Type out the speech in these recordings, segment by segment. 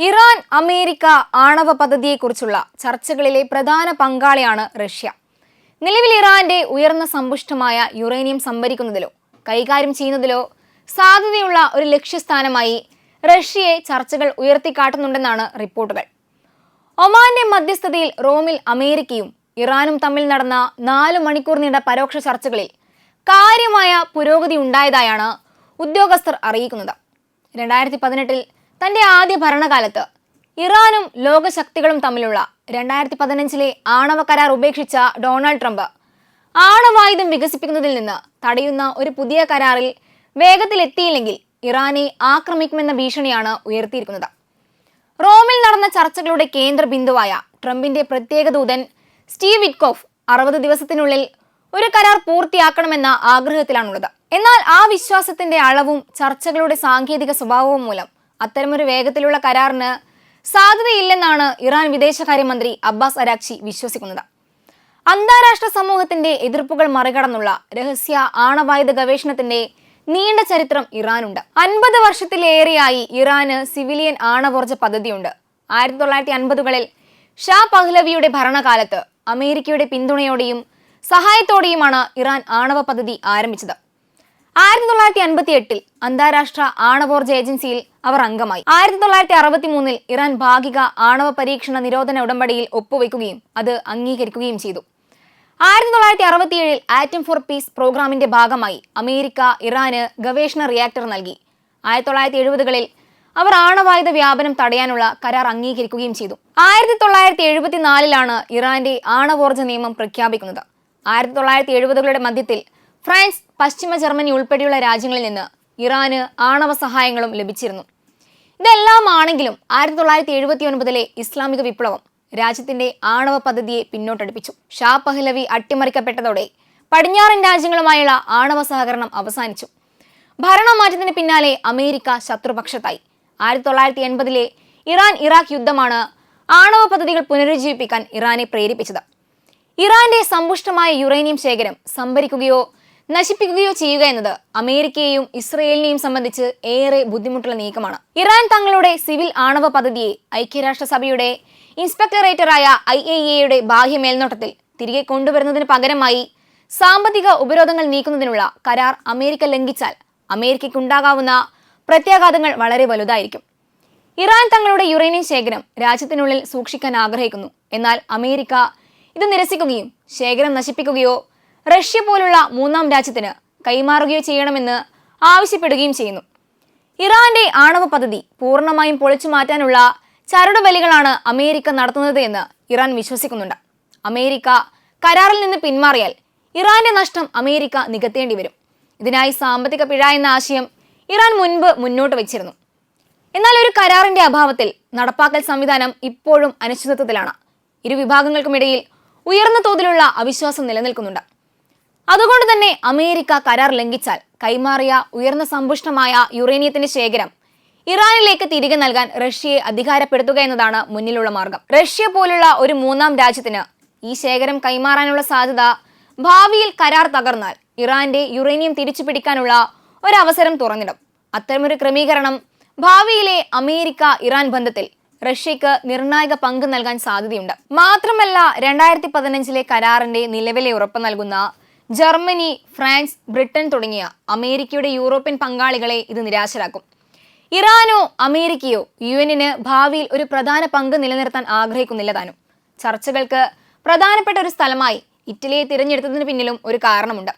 Iran America ആണവ പദ്ധതിയെക്കുറിച്ചുള്ള ചർച്ചകളിലെ പ്രധാന പങ്കാളിയാണ് Russia. നിലവിൽ ഇറാന്റെ ഉയർന്ന സമ്പുഷ്ടമായ യുറേനിയം സംഭരിക്കുന്നതിലോ കൈകാര്യം ചെയ്യുന്നതിലോ സാധ്യതയുള്ള ഒരു ലക്ഷ്യസ്ഥാനമായി റഷ്യയെ ചർച്ചകൾ ഉയർത്തിക്കാട്ടുന്നുണ്ടെന്നാണ് റിപ്പോർട്ടുകൾ. ഒമാന്റെ മധ്യസ്ഥതയിൽ റോമിൽ അമേരിക്കയും ഇറാനും തമ്മിൽ നടന്ന നാലു മണിക്കൂർ നീണ്ട പരോക്ഷ ചർച്ചകളിൽ കാര്യമായ പുരോഗതി ഉണ്ടായതായാണ് ഉദ്യോഗസ്ഥർ അറിയിക്കുന്നത്. രണ്ടായിരത്തി പതിനെട്ടിൽ തന്റെ ആദ്യ ഭരണകാലത്ത് ഇറാനും ലോകശക്തികളും തമ്മിലുള്ള രണ്ടായിരത്തി പതിനഞ്ചിലെ ആണവ കരാർ ഉപേക്ഷിച്ച ഡൊണാൾഡ് ട്രംപ് ആണവായുധം വികസിപ്പിക്കുന്നതിൽ നിന്ന് തടയുന്ന ഒരു പുതിയ കരാറിൽ വേഗത്തിലെത്തിയില്ലെങ്കിൽ ഇറാനെ ആക്രമിക്കുമെന്ന ഭീഷണിയാണ് ഉയർത്തിയിരിക്കുന്നത്. റോമിൽ നടന്ന ചർച്ചകളുടെ കേന്ദ്ര ബിന്ദുവായ ട്രംപിന്റെ പ്രത്യേക ദൂതൻ സ്റ്റീവ് വിറ്റ്കോഫ് അറുപത് ദിവസത്തിനുള്ളിൽ ഒരു കരാർ പൂർത്തിയാക്കണമെന്ന ആഗ്രഹത്തിലാണുള്ളത്. എന്നാൽ ആ വിശ്വാസത്തിന്റെ അളവും ചർച്ചകളുടെ സാങ്കേതിക സ്വഭാവവും മൂലം അത്തരമൊരു വേഗത്തിലുള്ള കരാറിന് സാധ്യതയില്ലെന്നാണ് ഇറാൻ വിദേശകാര്യമന്ത്രി അബ്ബാസ് അരാക്ചി വിശ്വസിക്കുന്നത്. അന്താരാഷ്ട്ര സമൂഹത്തിന്റെ എതിർപ്പുകൾ മറികടന്നുള്ള രഹസ്യ ആണവായുധ ഗവേഷണത്തിന്റെ നീണ്ട ചരിത്രം ഇറാനുണ്ട്. അൻപത് വർഷത്തിലേറെയായി ഇറാന് സിവിലിയൻ ആണവോർജ പദ്ധതിയുണ്ട്. ആയിരത്തി തൊള്ളായിരത്തി അൻപതുകളിൽ ഷാ പഹ്ലവിയുടെ ഭരണകാലത്ത് അമേരിക്കയുടെ പിന്തുണയോടെയും സഹായത്തോടെയുമാണ് ഇറാൻ ആണവ പദ്ധതി ആരംഭിച്ചത്. ആയിരത്തി തൊള്ളായിരത്തി അൻപത്തി എട്ടിൽ അന്താരാഷ്ട്ര ആണവോർജ ഏജൻസിയിൽ അവർ അംഗമായി. ആയിരത്തി തൊള്ളായിരത്തി അറുപത്തി മൂന്നിൽ ഇറാൻ ഭാഗിക ആണവ പരീക്ഷണ നിരോധന ഉടമ്പടിയിൽ ഒപ്പുവെക്കുകയും അത് അംഗീകരിക്കുകയും ചെയ്തു. ആയിരത്തി തൊള്ളായിരത്തി അറുപത്തിയേഴിൽ ആറ്റം ഫോർ പീസ് പ്രോഗ്രാമിന്റെ ഭാഗമായി അമേരിക്ക ഇറാന് ഗവേഷണ റിയാക്ടർ നൽകി. ആയിരത്തി തൊള്ളായിരത്തി എഴുപതുകളിൽ അവർ ആണവായുധ വ്യാപനം തടയാനുള്ള കരാർ അംഗീകരിക്കുകയും ചെയ്തു. ആയിരത്തി തൊള്ളായിരത്തി എഴുപത്തിനാലിലാണ് ഇറാന്റെ ആണവോർജ നിയമം പ്രഖ്യാപിക്കുന്നത്. ആയിരത്തി തൊള്ളായിരത്തി എഴുപതുകളുടെ മധ്യത്തിൽ ഫ്രാൻസ് പശ്ചിമ ജർമ്മനി ഉൾപ്പെടെയുള്ള രാജ്യങ്ങളിൽ നിന്ന് ഇറാന് ആണവ സഹായങ്ങളും ലഭിച്ചിരുന്നു. ഇതെല്ലാം ആണെങ്കിലും ആയിരത്തി തൊള്ളായിരത്തി എഴുപത്തി ഒൻപതിലെ ഇസ്ലാമിക വിപ്ലവം രാജ്യത്തിന്റെ ആണവ പദ്ധതിയെ പിന്നോട്ടടിപ്പിച്ചു. ഷാ പഹ്ലവി അട്ടിമറിക്കപ്പെട്ടതോടെ പടിഞ്ഞാറൻ രാജ്യങ്ങളുമായുള്ള ആണവ സഹകരണം അവസാനിച്ചു. ഭരണമാറ്റത്തിന് പിന്നാലെ അമേരിക്ക ശത്രുപക്ഷത്തായി. ആയിരത്തി തൊള്ളായിരത്തി എൺപതിലെ ഇറാൻ ഇറാഖ് യുദ്ധമാണ് ആണവ പദ്ധതികൾ പുനരുജ്ജീവിപ്പിക്കാൻ ഇറാനെ പ്രേരിപ്പിച്ചത്. ഇറാന്റെ സമ്പുഷ്ടമായ യുറേനിയം ശേഖരം സംഭരിക്കുകയോ നശിപ്പിക്കുകയോ ചെയ്യുക എന്നത് അമേരിക്കയെയും ഇസ്രയേലിനെയും സംബന്ധിച്ച് ഏറെ ബുദ്ധിമുട്ടുള്ള നീക്കമാണ്. ഇറാൻ തങ്ങളുടെ സിവിൽ ആണവ പദ്ധതിയെ ഐക്യരാഷ്ട്രസഭയുടെ ഇൻസ്പെക്ടറേറ്ററായ ഐ എ എയുടെ ബാഹ്യ മേൽനോട്ടത്തിൽ തിരികെ കൊണ്ടുവരുന്നതിന് പകരമായി സാമ്പത്തിക ഉപരോധങ്ങൾ നീക്കുന്നതിനുള്ള കരാർ അമേരിക്ക ലംഘിച്ചാൽ അമേരിക്കയ്ക്കുണ്ടാകാവുന്ന പ്രത്യാഘാതങ്ങൾ വളരെ വലുതായിരിക്കും. ഇറാൻ തങ്ങളുടെ യുറേനിയം ശേഖരം രാജ്യത്തിനുള്ളിൽ സൂക്ഷിക്കാൻ ആഗ്രഹിക്കുന്നു. എന്നാൽ അമേരിക്ക ഇത് നിരസിക്കുകയും ശേഖരം നശിപ്പിക്കുകയോ റഷ്യ പോലുള്ള മൂന്നാം രാജ്യത്തിന് കൈമാറുകയോ ചെയ്യണമെന്ന് ആവശ്യപ്പെടുകയും ചെയ്യുന്നു. ഇറാന്റെ ആണവ പദ്ധതി പൂർണമായും പൊളിച്ചു മാറ്റാനുള്ള ചരടുവലികളാണ് അമേരിക്ക നടത്തുന്നത് എന്ന് ഇറാൻ വിശ്വസിക്കുന്നുണ്ട്. അമേരിക്ക കരാറിൽ നിന്ന് പിന്മാറിയാൽ ഇറാന്റെ നഷ്ടം അമേരിക്ക നികത്തേണ്ടി വരും. ഇതിനായി സാമ്പത്തിക പിഴ എന്ന ആശയം ഇറാൻ മുൻപ് മുന്നോട്ട് വച്ചിരുന്നു. എന്നാൽ ഒരു കരാറിന്റെ അഭാവത്തിൽ നടപ്പാക്കൽ സംവിധാനം ഇപ്പോഴും അനിശ്ചിതത്വത്തിലാണ്. ഇരു വിഭാഗങ്ങൾക്കുമിടയിൽ ഉയർന്ന തോതിലുള്ള അവിശ്വാസം നിലനിൽക്കുന്നുണ്ട്. അതുകൊണ്ട് തന്നെ അമേരിക്ക കരാർ ലംഘിച്ചാൽ കൈമാറിയ ഉയർന്ന സമ്പുഷ്ടമായ യുറേനിയത്തിന്റെ ശേഖരം ഇറാനിലേക്ക് തിരികെ നൽകാൻ റഷ്യയെ അധികാരപ്പെടുത്തുക എന്നതാണ് മുന്നിലുള്ള മാർഗം. റഷ്യ പോലുള്ള ഒരു മൂന്നാം രാജ്യത്തിന് ഈ ശേഖരം കൈമാറാനുള്ള സാധ്യത ഭാവിയിൽ കരാർ തകർന്നാൽ ഇറാന്റെ യുറേനിയം തിരിച്ചു പിടിക്കാനുള്ള ഒരവസരം തുറന്നിടും. അത്തരമൊരു ക്രമീകരണം ഭാവിയിലെ അമേരിക്ക ഇറാൻ ബന്ധത്തിൽ റഷ്യക്ക് നിർണായക പങ്ക് നൽകാൻ സാധ്യതയുണ്ട്. മാത്രമല്ല രണ്ടായിരത്തി പതിനഞ്ചിലെ കരാറിന്റെ നിലവിലെ ഉറപ്പ് നൽകുന്ന ജർമ്മനി ഫ്രാൻസ് ബ്രിട്ടൻ തുടങ്ങിയ അമേരിക്കയുടെ യൂറോപ്യൻ പങ്കാളികളെ ഇത് നിരാശരാക്കും. ഇറാനോ അമേരിക്കയോ യു എന്നിന് ഭാവിയിൽ ഒരു പ്രധാന പങ്ക് നിലനിർത്താൻ ആഗ്രഹിക്കുന്നില്ല താനും. ചർച്ചകൾക്ക് പ്രധാനപ്പെട്ട ഒരു സ്ഥലമായി ഇറ്റലിയെ തിരഞ്ഞെടുത്തതിന് പിന്നിലും ഒരു കാരണമുണ്ട്.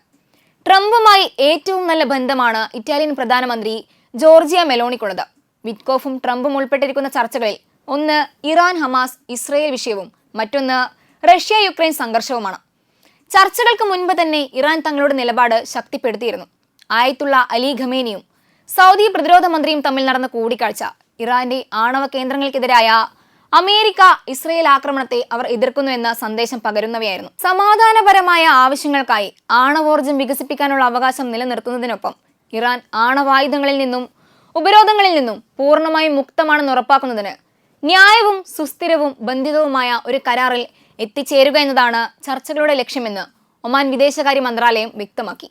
ട്രംപുമായി ഏറ്റവും നല്ല ബന്ധമാണ് ഇറ്റാലിയൻ പ്രധാനമന്ത്രി ജോർജിയ മെലോണിക്കുള്ളത്. വിറ്റ്കോഫും ട്രംപും ഉൾപ്പെട്ടിരിക്കുന്ന ചർച്ചകളിൽ ഒന്ന് ഇറാൻ ഹമാസ് ഇസ്രയേൽ വിഷയവും മറ്റൊന്ന് റഷ്യ യുക്രൈൻ സംഘർഷവുമാണ്. ചർച്ചകൾക്ക് മുൻപ് തന്നെ ഇറാൻ തങ്ങളുടെ നിലപാട് ശക്തിപ്പെടുത്തിയിരുന്നു. ആയത്തുള്ള അലി ഖമേനിയും സൗദി പ്രതിരോധ മന്ത്രിയും തമ്മിൽ നടന്ന കൂടിക്കാഴ്ച ഇറാന്റെ ആണവ കേന്ദ്രങ്ങൾക്കെതിരായ അമേരിക്ക ഇസ്രയേൽ ആക്രമണത്തെ അവർ എതിർക്കുന്നു എന്ന സന്ദേശം പകരുന്നവയായിരുന്നു. സമാധാനപരമായ ആവശ്യങ്ങൾക്കായി ആണവോർജം വികസിപ്പിക്കാനുള്ള അവകാശം നിലനിർത്തുന്നതിനൊപ്പം ഇറാൻ ആണവായുധങ്ങളിൽ നിന്നും ഉപരോധങ്ങളിൽ നിന്നും പൂർണമായും മുക്തമാണെന്ന് ഉറപ്പാക്കുന്നതിന് ന്യായവും സുസ്ഥിരവും ബന്ധിതവുമായ ഒരു കരാറിൽ എത്തിച്ചേരുക എന്നതാണ് ചർച്ചകളുടെ ലക്ഷ്യമെന്ന് ഒമാൻ വിദേശകാര്യ മന്ത്രാലയം വ്യക്തമാക്കി.